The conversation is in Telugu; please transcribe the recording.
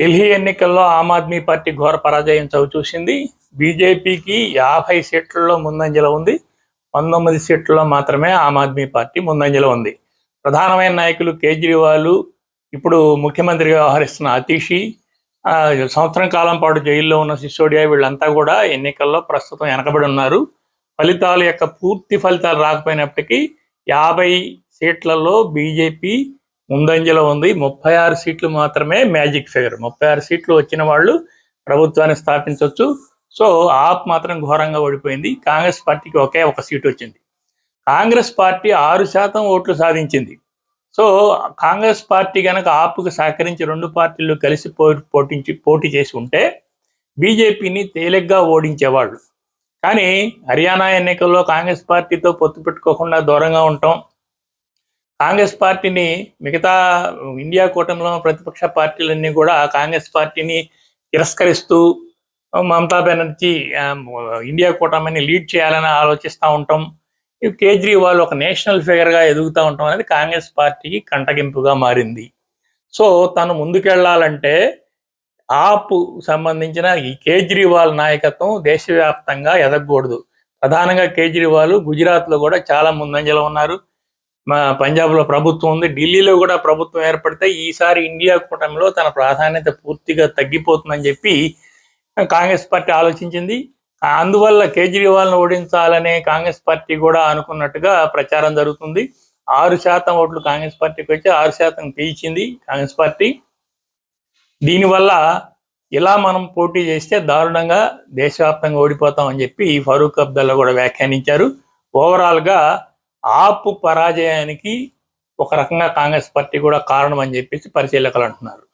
ఢిల్లీ ఎన్నికల్లో ఆమ్ ఆద్మీ పార్టీ ఘోర పరాజయం చవిచూసింది బీజేపీకి యాభై సీట్లలో ముందంజలో ఉంది. పంతొమ్మిది సీట్లలో మాత్రమే ఆమ్ ఆద్మీ పార్టీ ముందంజలో ఉంది. ప్రధానమైన నాయకులు కేజ్రీవాల్ ఇప్పుడు ముఖ్యమంత్రిగా వ్యవహరిస్తున్న అతీషి సంవత్సరం కాలం పాటు జైల్లో ఉన్న సిసోడియా వీళ్ళంతా కూడా ఎన్నికల్లో ప్రస్తుతం వెనకబడి ఉన్నారు. ఫలితాల యొక్క పూర్తి ఫలితాలు రాకపోయినప్పటికీ యాభై సీట్లలో బీజేపీ ముందంజలో ఉంది. ముప్పై ఆరు సీట్లు మాత్రమే మ్యాజిక్ ఫిగర్. ముప్పై ఆరు సీట్లు వచ్చిన వాళ్ళు ప్రభుత్వాన్ని స్థాపించవచ్చు సో ఆప్ మాత్రం ఘోరంగా ఓడిపోయింది. కాంగ్రెస్ పార్టీకి ఒకే ఒక సీటు వచ్చింది. కాంగ్రెస్ పార్టీ ఆరు శాతం ఓట్లు సాధించింది. సో కాంగ్రెస్ పార్టీ కనుక ఆపుకు సహకరించి రెండు పార్టీలు కలిసి పో పోటించి పోటీ చేసి ఉంటే బీజేపీని తేలిగ్గా ఓడించేవాళ్ళు. కానీ హర్యానా ఎన్నికల్లో కాంగ్రెస్ పార్టీతో పొత్తు పెట్టుకోకుండా దూరంగా ఉండటం కాంగ్రెస్ పార్టీని మిగతా ఇండియా కూటమిలో ప్రతిపక్ష పార్టీలన్నీ కూడా కాంగ్రెస్ పార్టీని తిరస్కరిస్తూ మమతా బెనర్జీ ఇండియా కూటమిని లీడ్ చేయాలని ఆలోచిస్తూ ఉంటాం. కేజ్రీవాల్ ఒక నేషనల్ ఫిగర్గా ఎదుగుతూ ఉంటాం అనేది కాంగ్రెస్ పార్టీకి కంటగింపుగా మారింది. సో తను ముందుకెళ్ళాలంటే ఆప్ సంబంధించిన ఈ కేజ్రీవాల్ నాయకత్వం దేశవ్యాప్తంగా ఎదగకూడదు. ప్రధానంగా కేజ్రీవాల్ గుజరాత్లో కూడా చాలా ముందంజలో ఉన్నారు. మా పంజాబ్లో ప్రభుత్వం ఉంది. ఢిల్లీలో కూడా ప్రభుత్వం ఏర్పడితే ఈసారి ఇండియా కూటమిలో తన ప్రాధాన్యత పూర్తిగా తగ్గిపోతుందని చెప్పి కాంగ్రెస్ పార్టీ ఆలోచించింది. అందువల్ల కేజ్రీవాల్ను ఓడించాలనే కాంగ్రెస్ పార్టీ కూడా అనుకున్నట్టుగా ప్రచారం జరుగుతుంది. ఆరు శాతం ఓట్లు కాంగ్రెస్ పార్టీకి వచ్చి ఆరు శాతం పీల్చింది కాంగ్రెస్ పార్టీ. దీనివల్ల ఇలా మనం పోటీ చేస్తే దారుణంగా దేశవ్యాప్తంగా ఓడిపోతామని చెప్పి ఫరూక్ అబ్దుల్లా కూడా వ్యాఖ్యానించారు. ఓవరాల్గా ఆపు పరాజయానికి ఒక రకంగా కాంగ్రెస్ పార్టీ కూడా కారణం అని చెప్పేసి పరిశీలకులు అంటున్నారు.